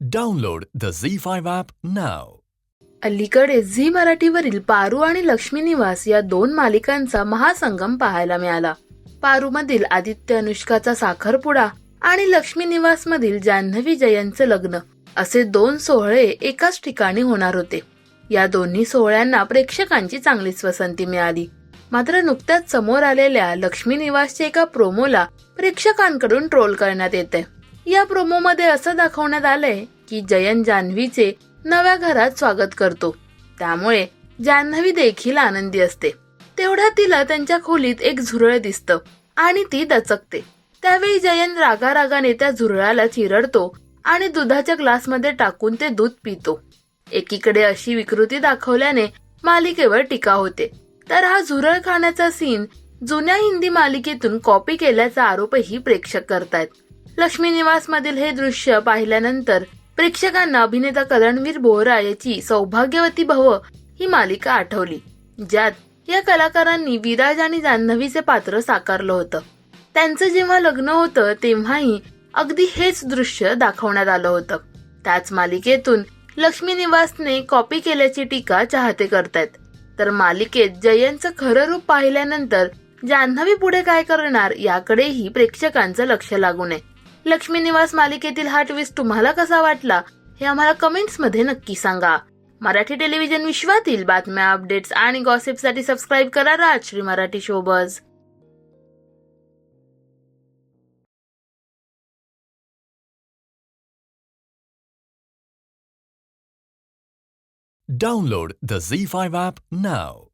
Download the Zee Z5 app नाव अलीकडे Zee मराठीवरील Paru आणि लक्ष्मी निवास या दोन मालिकांचा महासंगम पाहायला मिळाला. पारूमधील आदित्य अनुष्काचा साखरपुडा आणि लक्ष्मी निवास मधील जान्हवी जयंतचं लग्न असे दोन सोहळे एकाच ठिकाणी होणार होते. या दोन्ही सोहळ्यांना प्रेक्षकांची चांगलीच पसंती मिळाली. मात्र नुकत्याच समोर आलेल्या लक्ष्मी निवासच्या एका प्रोमोला प्रेक्षकांकडून ट्रोल करण्यात येते या प्रोमोमध्ये असं दाखवण्यात आलंय की जयन जान्हवीचे नव्या घरात स्वागत करतो. त्यामुळे जान्हवी देखील आनंदी असते. तेवढ्या तिला त्यांच्या खोलीत एक झुरळ दिसतं आणि ती दचकते. त्यावेळी जयन रागारागाने त्या झुरळाला चिरडतो आणि दुधाच्या ग्लासमध्ये टाकून ते दूध पितो. एकीकडे अशी विकृती दाखवल्याने मालिकेवर टीका होते. तर हा झुरळ खाण्याचा सीन जुन्या हिंदी मालिकेतून कॉपी केल्याचा आरोपही प्रेक्षक करतायत. लक्ष्मी निवास मधील हे दृश्य पाहिल्यानंतर प्रेक्षकांना अभिनेता करणवीर बोहरा याची सौभाग्यवती भव ही मालिका आठवली ज्यात या कलाकारांनी विराज आणि जान्हवीचे पात्र साकारलं होतं. त्यांचं जेव्हा लग्न होतं तेव्हाही अगदी हेच दृश्य दाखवण्यात आलं होतं. त्याच मालिकेतून लक्ष्मी निवासने कॉपी केल्याची टीका चाहते करतायत. तर मालिकेत जयंतचं खरं रूप पाहिल्यानंतर जान्हवी पुढे काय करणार याकडेही प्रेक्षकांचं लक्ष लागू नये. लक्ष्मी निवास मालिकेतील हा ट्विस्ट तुम्हाला कसा वाटला हे आम्हाला कमेंट्समध्ये नक्की सांगा मराठी टेलिव्हिजन विश्वातील बातम्या अपडेट्स आणि गॉसिपसाठी सबस्क्राईब करा Rajshri Marathi showbiz Download the Z5 app now.